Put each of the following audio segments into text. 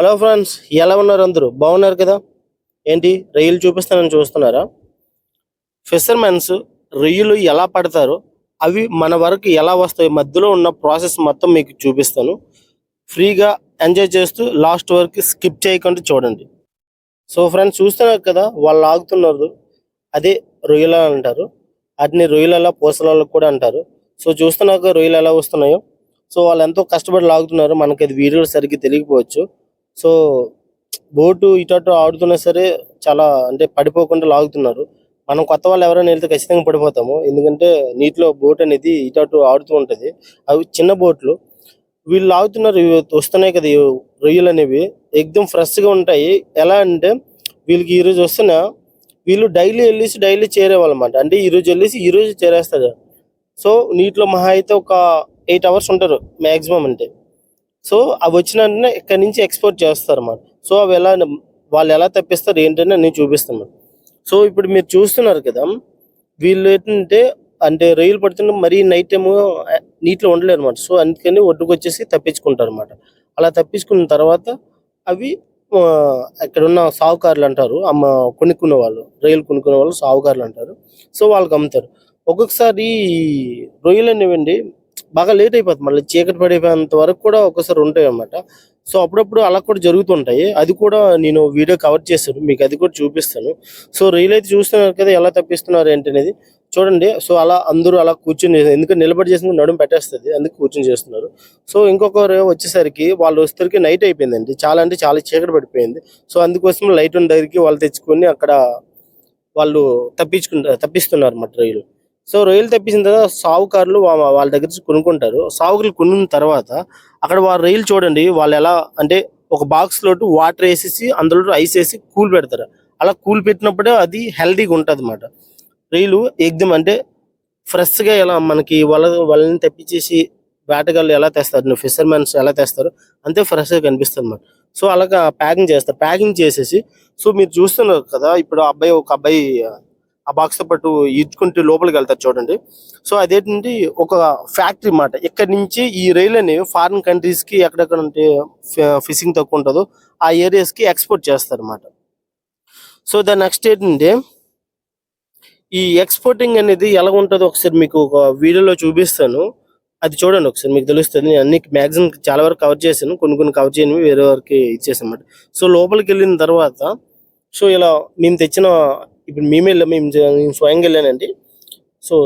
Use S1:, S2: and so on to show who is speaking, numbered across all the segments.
S1: Hello friends ఎలా ఉన్నారు అందరూ? బాగున్నారు కదా? ఏంటి రొయ్యలు చూపిస్తానని చూస్తున్నారా? ఫిషర్మెన్స్ రొయ్యలు ఎలా పడతారో అవి మన వరకు ఎలా వస్తాయి మధ్యలో ఉన్న ప్రాసెస్ మొత్తం మీకు చూపిస్తాను. ఫ్రీగా ఎంజాయ్ చేస్తూ లాస్ట్ వరకు స్కిప్ చేయకుండా చూడండి. సో ఫ్రెండ్స్ చూస్తున్నారు కదా వాళ్ళు ఆగుతున్నారు. అదే రొయ్యల అంటారు. వాటిని రొయ్యల పూసలలో కూడా అంటారు. సో చూస్తున్నాక రొయ్యలు ఎలా వస్తున్నాయో. సో వాళ్ళు ఎంతో కష్టపడి లాగుతున్నారు. మనకి అది వీడియో సరిగ్గా తెలియకపోవచ్చు. సో బోటు ఇటు అటు ఆడుతున్నా సరే చాలా అంటే పడిపోకుండా లాగుతున్నారు. మనం కొత్త వాళ్ళు ఎవరైనా వెళ్తే ఖచ్చితంగా పడిపోతాము. ఎందుకంటే నీటిలో బోట్ అనేది ఇటు అటు ఆడుతూ ఉంటది. అవి చిన్న బోట్లు. వీళ్ళు లాగుతున్నారు వస్తున్నాయి కదా రొయ్యలు అనేవి. ఎక్దమ్ ఫ్రెష్గా ఉంటాయి. ఎలా అంటే వీళ్ళకి ఈ రోజు వస్తున్నా వీళ్ళు డైలీ వెళ్ళేసి డైలీ చేరేవాళ్ళమాట అంటే ఈ రోజు వెళ్ళేసి ఈ రోజు చేరేస్తారు. సో నీటిలో మహా అయితే ఒక ఎయిట్ అవర్స్ ఉంటారు మాక్సిమం అంటే. సో అవి వచ్చిన వెంటనే ఇక్కడ నుంచి ఎక్స్పోర్ట్ చేస్తారు అన్నమాట సో అవి ఎలా వాళ్ళు ఎలా తప్పిస్తారు ఏంటని నేను చూపిస్తాను. సో ఇప్పుడు మీరు చూస్తున్నారు కదా వీళ్ళు ఏంటంటే అంటే రొయ్యలు పడుతుంటే మరీ నైట్ టైం నీటిలో ఉండలేరు అనమాట సో అందుకని ఒడ్డుకు వచ్చేసి తప్పించుకుంటారు అనమాట అలా తప్పించుకున్న తర్వాత అవి ఆ, అక్కడ ఉన్న సావుకారులు అంటారు అమ్మ కొనుక్కునే వాళ్ళు రొయ్యలు కొనుక్కునే వాళ్ళు సావుకారులు అంటారు. సో వాళ్ళకి అమ్ముతారు. ఒక్కొక్కసారి రొయ్యలు అనేవండి బాగా లేట్ అయిపోతుంది. మళ్ళీ చీకటి పడిపోయేంత వరకు కూడా ఒకసారి ఉంటాయి అన్నమాట. సో అప్పుడప్పుడు అలా కూడా జరుగుతుంటాయి. అది కూడా నేను వీడియో కవర్ చేశాను. మీకు అది కూడా చూపిస్తాను. సో రీల్ అయితే చూస్తున్నారు కదా ఎలా తప్పిస్తున్నారు ఏంటనేది చూడండి. సో అలా అందరూ అలా కూర్చొని ఎందుకంటే నిలబడి చేసిన నడుము పెట్టేస్తుంది అందుకు కూర్చొని చేస్తున్నారు. సో ఇంకొకరు వచ్చేసరికి వాళ్ళు వచ్చేసరికి నైట్ అయిపోయిందండి. చాలా అంటే చాలా చీకటి పడిపోయింది. సో అందుకోసం లైట్ ఉన్న దగ్గరికి వాళ్ళు తెచ్చుకొని అక్కడ వాళ్ళు తప్పించుకుంటారు తప్పిస్తున్నారు అన్నమాట రైలు. సో రొయ్యలు తెప్పించిన తర్వాత సావుకారులు వాళ్ళ దగ్గర నుంచి కొనుక్కుంటారు. సావుకారులు కొనుక్కున్న తర్వాత అక్కడ వాళ్ళ రొయ్యలు చూడండి వాళ్ళు ఎలా అంటే ఒక బాక్స్ లోటు వాటర్ వేసేసి అందులో ఐస్ వేసి కూల్ పెడతారు. అలా కూల్ పెట్టినప్పుడే అది హెల్దీగా ఉంటుంది అన్నమాట రొయ్యలు ఎగ్దం అంటే ఫ్రెష్గా ఎలా మనకి వల వాళ్ళని తెప్పించేసి వేటగాళ్ళు ఎలా తెస్తారు ఫిషర్మెన్స్ ఎలా తెస్తారు అంతే ఫ్రెష్గా కనిపిస్తుంది అన్నమాట సో అలాగా ప్యాకింగ్ చేస్తారు. ప్యాకింగ్ చేసేసి సో మీరు చూస్తున్నారు కదా ఇప్పుడు ఆ అబ్బాయి ఒక అబ్బాయి ఆ బాక్స్తో పాటు ఇచ్చుకుంటూ లోపలికి వెళ్తారు చూడండి. సో అదేంటంటే ఒక ఫ్యాక్టరీ మాట. ఇక్కడ నుంచి ఈ రైలు అనేవి ఫారిన్ కంట్రీస్కి ఎక్కడెక్కడ ఉంటే ఫిషింగ్ తక్కువ ఉంటుందో ఆ ఏరియాస్కి ఎక్స్పోర్ట్ చేస్తారు అన్నమాట సో దాని నెక్స్ట్ ఏంటంటే ఈ ఎక్స్పోర్టింగ్ అనేది ఎలా ఉంటుందో ఒకసారి మీకు ఒక వీడియోలో చూపిస్తాను. అది చూడండి ఒకసారి మీకు తెలుస్తుంది. నేను అన్ని మ్యాక్సిమం చాలా వరకు కవర్ చేశాను. కొన్ని కొన్ని కవర్ చేయనివి వేరే వారికి ఇచ్చేసాను సో లోపలికి వెళ్ళిన తర్వాత సో ఇలా మేము తెచ్చిన ఇప్పుడు మేమే మేము నేను స్వయంగా వెళ్ళానండి. సో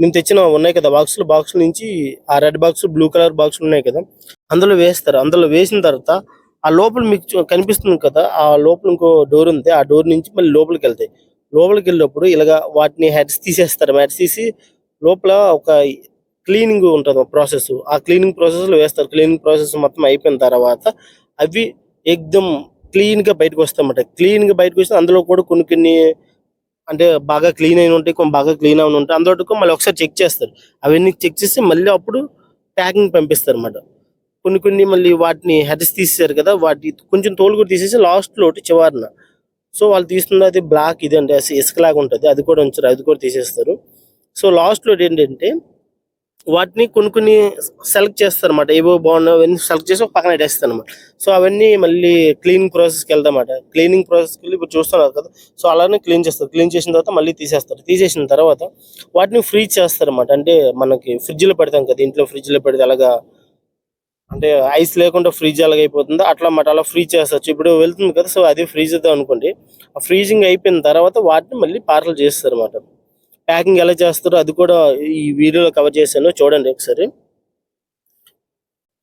S1: మేము తెచ్చిన ఉన్నాయి కదా బాక్సులు బాక్స్ నుంచి ఆ red box blue colour box ఉన్నాయి కదా అందులో వేస్తారు. అందులో వేసిన తర్వాత ఆ లోపల మీకు కనిపిస్తుంది కదా ఆ లోపల ఇంకో డోర్ ఉంది. ఆ డోర్ నుంచి మళ్ళీ లోపలికి వెళ్తాయి. లోపలికి వెళ్ళినప్పుడు ఇలాగా వాటిని హెడ్స్ తీసేస్తారు. హెడ్స్ తీసి లోపల ఒక క్లీనింగ్ ఉంటుంది ప్రాసెస్ ఆ క్లీనింగ్ ప్రాసెస్లో వేస్తారు. క్లీనింగ్ ప్రాసెస్ మొత్తం అయిపోయిన తర్వాత అవి ఎక్దమ్ క్లీన్గా బయటకు వస్తాయన్నమాట. క్లీన్గా బయటకు వస్తే అందులో కూడా కొన్ని కొన్ని అంటే బాగా క్లీన్ అయిన ఉంటాయి కొన్ని బాగా క్లీన్ అయిన ఉంటాయి. అందులో మళ్ళీ ఒకసారి చెక్ చేస్తారు. అవన్నీ చెక్ చేసి మళ్ళీ అప్పుడు ప్యాకింగ్ పంపిస్తారు అన్నమాట. కొన్ని కొన్ని మళ్ళీ వాటిని హెడ్స్ తీసేశారు కదా వాటి కొంచెం తోలు కూడా తీసేసి లాస్ట్లో ఒకటి చివరిన. సో వాళ్ళు తీస్తుంది అది బ్లాక్ ఇది అంటే ఇసుకలాగా ఉంటుంది. అది కూడా ఉంచారు అది కూడా తీసేస్తారు. సో లాస్ట్లో ఏంటంటే వాటిని కొన్ని కొన్ని సెలెక్ట్ చేస్తారు అనమాట ఏవో బాగున్నాయి అవన్నీ సెలెక్ట్ చేసి ఒక పక్కన వేస్తాను అనమాట సో అవన్నీ మళ్ళీ క్లీనింగ్ ప్రాసెస్కి వెళ్తామాట క్లీనింగ్ ప్రాసెస్కి వెళ్ళి ఇప్పుడు చూస్తున్నారు కదా. సో అలానే క్లీన్ చేస్తారు. క్లీన్ చేసిన తర్వాత మళ్ళీ తీసేస్తారు. తీసేసిన తర్వాత వాటిని ఫ్రీజ్ చేస్తారు అనమాట అంటే మనకి ఫ్రిడ్జ్లో పెడతాం కదా. ఇంట్లో ఫ్రిడ్జ్లో పెడితే అలాగా అంటే ఐస్ లేకుండా ఫ్రీజ్ ఎలాగైపోతుందో అట్లా మాట అలా ఫ్రీజ్ చేస్తారు. ఇప్పుడు వెళ్తుంది కదా. సో అది ఫ్రీజ్ అవుతాం అనుకోండి. ఆ ఫ్రీజింగ్ అయిపోయిన తర్వాత వాటిని మళ్ళీ పార్సల్ చేస్తారు అనమాట ప్యాకింగ్ ఎలా చేస్తారో అది కూడా ఈ వీడియోలో కవర్ చేశాను. చూడండి ఒకసారి.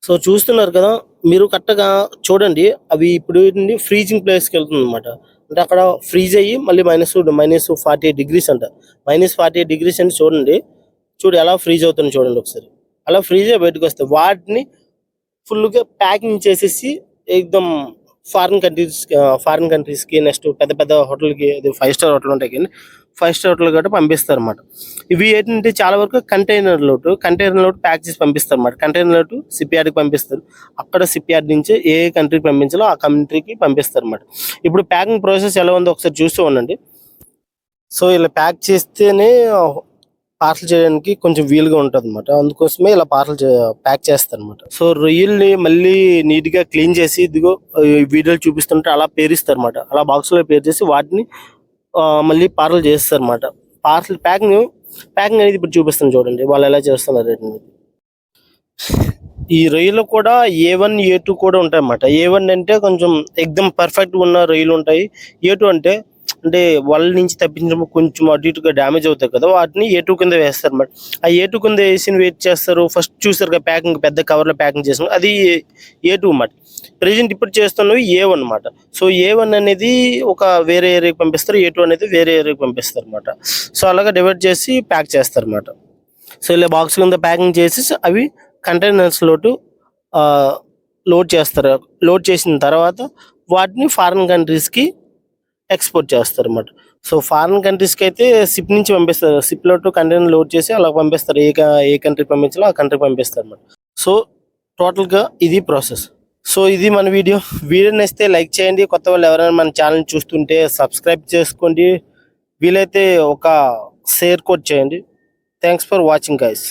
S1: సో చూస్తున్నారు కదా మీరు కరెక్ట్గా చూడండి అవి ఇప్పుడు ఫ్రీజింగ్ ప్లేస్కి వెళ్తుంది అనమాట అంటే అక్కడ ఫ్రీజ్ అయ్యి మళ్ళీ మైనస్ మైనస్ ఫార్టీ డిగ్రీస్ అంట. మైనస్ ఫార్టీ డిగ్రీస్ అంటే చూడండి చూడు ఎలా ఫ్రీజ్ అవుతుంది చూడండి ఒకసారి. అలా ఫ్రీజ్ బయటకు వస్తాయి వాటిని ఫుల్గా ప్యాకింగ్ చేసేసి ఎక్దమ్ ఫారిన్ కంట్రీస్ ఫారిన్ కంట్రీస్కి నెక్స్ట్ పెద్ద పెద్ద హోటల్కి అది ఫైవ్ స్టార్ హోటల్ ఉంటాయి కానీ ఫైవ్ స్టార్ హోటల్ కాబట్టి పంపిస్తారు అనమాట ఇవి ఏంటంటే చాలా వరకు కంటైనర్ లోటు కంటైనర్ లోటు ప్యాక్ చేసి పంపిస్తారు అనమాట కంటైనర్ లోటు సిప్ యార్డ్కి పంపిస్తారు. అక్కడ సిపిఆర్ నుంచి ఏ కంట్రీకి పంపించాలో ఆ కంట్రీకి పంపిస్తారు అనమాట ఇప్పుడు ప్యాకింగ్ ప్రాసెస్ ఎలా ఉందో ఒకసారి చూస్తూ ఉండండి. సో ఇలా ప్యాక్ చేస్తేనే పార్సల్ చేయడానికి కొంచెం వీలుగా ఉంటుంది అనమాట అందుకోసమే ఇలా పార్సల్ ప్యాక్ చేస్తారు అనమాట సో రొయ్యల్ని మళ్ళీ నీట్గా క్లీన్ చేసి ఇదిగో వీడియోలు చూపిస్తుంటే అలా పేరిస్తారు అనమాట అలా బాక్స్లో పేరు చేసి వాటిని మళ్ళీ పార్సల్ చేస్తారు అనమాట పార్సల్ ప్యాకింగ్ ప్యాకింగ్ అనేది ఇప్పుడు చూపిస్తాను చూడండి. వాళ్ళు ఎలా చేస్తున్నారు అనేది ఈ రొయ్యలు కూడా ఏ వన్ ఏ టూ కూడా ఉంటాయి అన్నమాట ఏ వన్ అంటే కొంచెం ఎగ్దమ్ పర్ఫెక్ట్ ఉన్న రొయ్యలు ఉంటాయి. ఏ టూ అంటే అంటే వాళ్ళ నుంచి తప్పించడం కొంచెం అటు ఇటుగా డ్యామేజ్ అవుతాయి కదా వాటిని ఏ టూ కింద వేస్తారు అనమాట ఆ ఏ టూ కింద వేసి వెయిట్ చేస్తారు? ఫస్ట్ చూసారు కదా ప్యాకింగ్ పెద్ద కవర్లో ప్యాకింగ్ చేసిన అది ఏ టూ అన్నమాట ప్రెసెంట్ ఇప్పుడు చేస్తున్నవి ఏ వన్ అనమాట సో ఏ వన్ అనేది ఒక వేరే ఏరియాకి పంపిస్తారు ఏ టూ అనేది వేరే ఏరియాకి పంపిస్తారు అనమాట సో అలాగా డివైడ్ చేసి ప్యాక్ చేస్తారు అనమాట సో ఇలా బాక్స్ కింద ప్యాకింగ్ చేసి అవి కంటైనర్స్ లోటు లోడ్ చేస్తారు. లోడ్ చేసిన తర్వాత వాటిని ఫారిన్ కంట్రీస్కి ఎక్స్పోర్ట్ చేస్తారు అన్నమాట సో ఫారిన్ కంట్రీస్కి అయితే సిప్ నుంచి పంపిస్తారు. సిప్లో కంటైనర్ లోడ్ చేసి అలా పంపిస్తారు. ఏ ఏ కంట్రీ పంపించాలో ఆ కంట్రీ పంపిస్తారు అన్నమాట. సో టోటల్గా ఇది ప్రాసెస్ సో ఇది మన వీడియో వీడియో నచ్చితే లైక్ చేయండి. కొత్త వాళ్ళు ఎవరైనా మన ఛానల్ చూస్తుంటే సబ్స్క్రైబ్ చేసుకోండి. వీలైతే ఒక షేర్ కోడ్ చేయండి. Thanks for watching guys